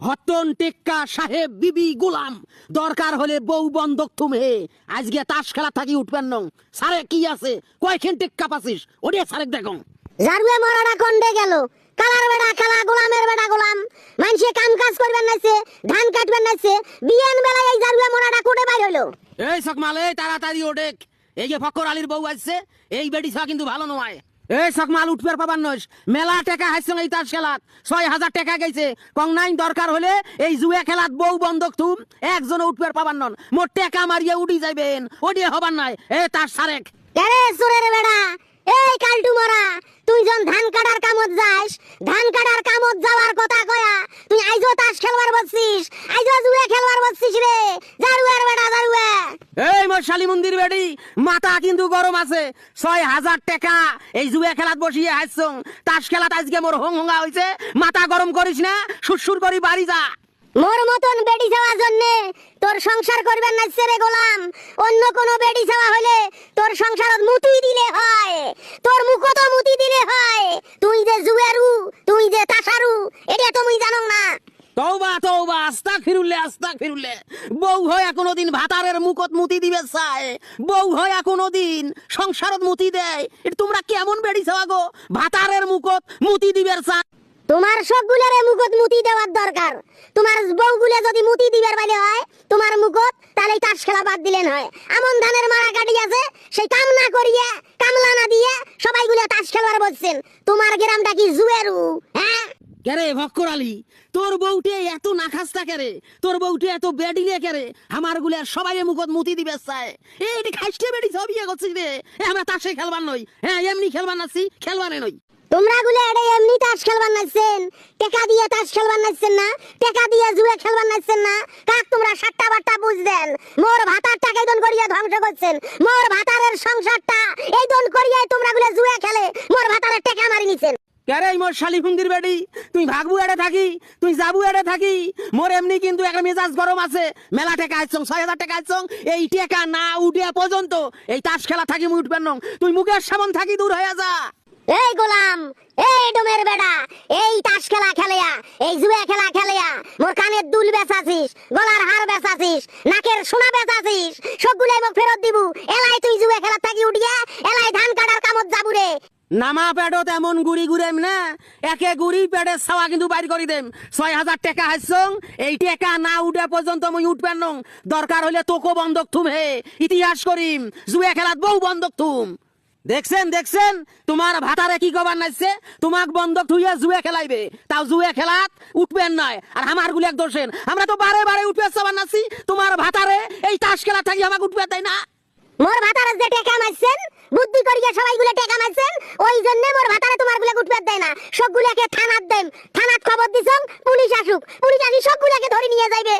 হতন টেক্কা সাহেব বিবি গোলাম। দরকার হলে বউ বন্ধক তুমি আজকে তাস খেলা থাকি উঠবেন নং। সারে কি আছে? কয়খান টেক্কা পাছিস ওরে সারেক দেখো। জারুয়ে মরাটা কন্ডে গেল? কালার বেড়া কালা গোলামের বেড়া গোলাম। মানুষে কাম কাজ করবেন নাইছে ধান কাটবেন নাইছে। বিয়ান বেলায় এই জারুয়ে মরাটা কোটে বাইর হইল? এই সকমাল তাড়াতাড়ি ওডেক এই যে ফকর আলীর বউ আসছে এই বেটি ছাড়া কিন্তু ভালো নয়। এই সকমাল উঠবার পাবার নয় মেলা টাকা হাসছে এই তার খেলাত। ছয় হাজার টাকা গেছে। কং নাইন দরকার হলে এই জুয়া খেলাত বউ বন্ধক তুম একজন উঠবার পাবার নন। মোট টাকা মারিয়ে উঠি যাইবেন। ওডিয়ে হবার নাই। এ তার সারেক। কেরে সুরের বেড়া। এই কালটু মরা, তুই যখন ধান কাটার কামত যাস, ধান কাটার কামত যাওয়ার কথা কয়া, তুই আইজো তাস খেলবার বসছিস, আইজো জুয়ে খেলবার বসছিস রে জারুয়ের বেড়া জারুয়ে এই মোর শালী মন্দির বেড়ি, মাথা কিন্তু গরম আছে। ছয় হাজার টাকা। এই জুয়া খেলাত বসিয়ে হাসছং তাস খেলাত আজকে মোর হং হঙ্গা হইছে। মাথা গরম করিস না, সুরসুর করি বাড়ি যা। মোর মতন বেডি যাওয়ার জন্য তোর সংসার করবেন না রে গোলাম। অন্য কোন বেডি যাওয়া হলে তোর সংসারত মুতি দিলে হয়। তোর মুখত মুতি দিলে হয়। তুই যে জুয়ারু তুই যে তাসারু, এটা তুমি জানো না। তৌবা তৌবা আস্তা ফিরুলে আস্তা ফিরুলে বউ হয় ভাতারের মুখত মুতি দিবে চায়। বউ হয় কোনোদিন সংসারত মুতি দেয়। এটা তোমরা কেমন বেড়িছ গো ভাতারের মুখত মুতি দিবে চায়। তোমার সবগুলোরে মুখত মুতি দেওয়ার দরকার। তোমার বউগুলো যদি মুতি দিবার বাইরে হয়, তোমার মুখত তাহলে তাস খেলা বাদ দিলেন হয়। আমন ধানের মারা কাটি আছে সেই কাম না করিয়ে, কামলা না দিয়ে সবাইগুলো তাস খেলবার বলছেন তোমার গ্রামটা কি জুয়েরু? কেরে ভক্কর আলী? তোর বউটে এত নাখাস্তা কেরে? তোর এত বেডিলে কেরে? আমার গুলে সবাই মুখত মুতি দিবে চায় খাইস্টে বেড়ি ইয়ে করছিস রে। আমরা তাসে খেলবার নই। হ্যাঁ এমনি খেলবার নাছি নই। তোমরা এটা এমনি তাস খেলবার নাচছেন। টাকা দিয়ে তাস খেলবার নাচছেন না। টাকা দিয়ে জুয়ে খেলবার নাচছেন না। কাক তোমরা সাতটা বাট্টা বুঝদেন মোর ভাতার টাকা দন করিয়া ধ্বংস করছেন। মোর ভাতারের সংসারটা এই দন করিয়া তোমরা গুলো জুয়ে খেলে। মোর ভাতারের টাকা মারি নিছেন। কেরে মোর বেডি তুই ভাগবু এড়ে থাকি? তুই যাবু এড়ে থাকি? মোর এমনি কিন্তু একটা মেজাজ গরম আছে। মেলা টাকা ছয় হাজার এই টাকা না উঠে পর্যন্ত এই তাস খেলা থাকি মুই উঠবেন নং। তুই মুখের সামন থাকি দূর যা। এই গোলাম, এই ডোমের বেটা, এই তাস খেলা খেলেয়া এই জুয়া খেলা খেলেয়া মোর কানের দুল বেচাছিস, গলার হার বেচাছিস, নাকের সোনা বেচাছিস, সবগুলাই মোক ফেরত দিবু। এলাই তুই জুয়া খেলা থাকি উঠিয়া এলাই ধান কাটার কামত যাবু রে নামা পেটত এমন গুড়ি ঘুরেম না, একে গুড়ি পেটে ছাওয়া কিন্তু বাইর করি দেম। ছয় হাজার টাকা হাসছং এই টাকা না উঠে পর্যন্ত মুই উঠবেন নং। দরকার হইলে তোকো বন্ধক থুম হে, ইতিহাস করিম জুয়া খেলাত বউ বন্ধক থুম। দেখছেন দেখছেন তোমার ভাতারে কি কবার নাইছে? তোমাক বন্ধক থুইয়া জুয়ে খেলাইবে। তাও জুয়ে খেলাত উঠবেন নয় আর আমার গুলি এক দোষেন আমরা তো বারে বারে উঠবে সবার নাছি। তোমার ভাতারে এই তাস খেলা থাকি আমাকে উঠবে তাই না। মোর ভাতারে যে টেকা মারছেন বুদ্ধি করিয়া সবাইগুলো টেকা মারছেন, ওই জন্য মোর ভাতারে তোমারগুলা উঠবে দেয় না। সবগুলাকে থানাত দেন। থানাত খবর দিছং, পুলিশ আসুক। পুলিশ আসি, সবগুলাকে ধরে নিয়ে যাইবে।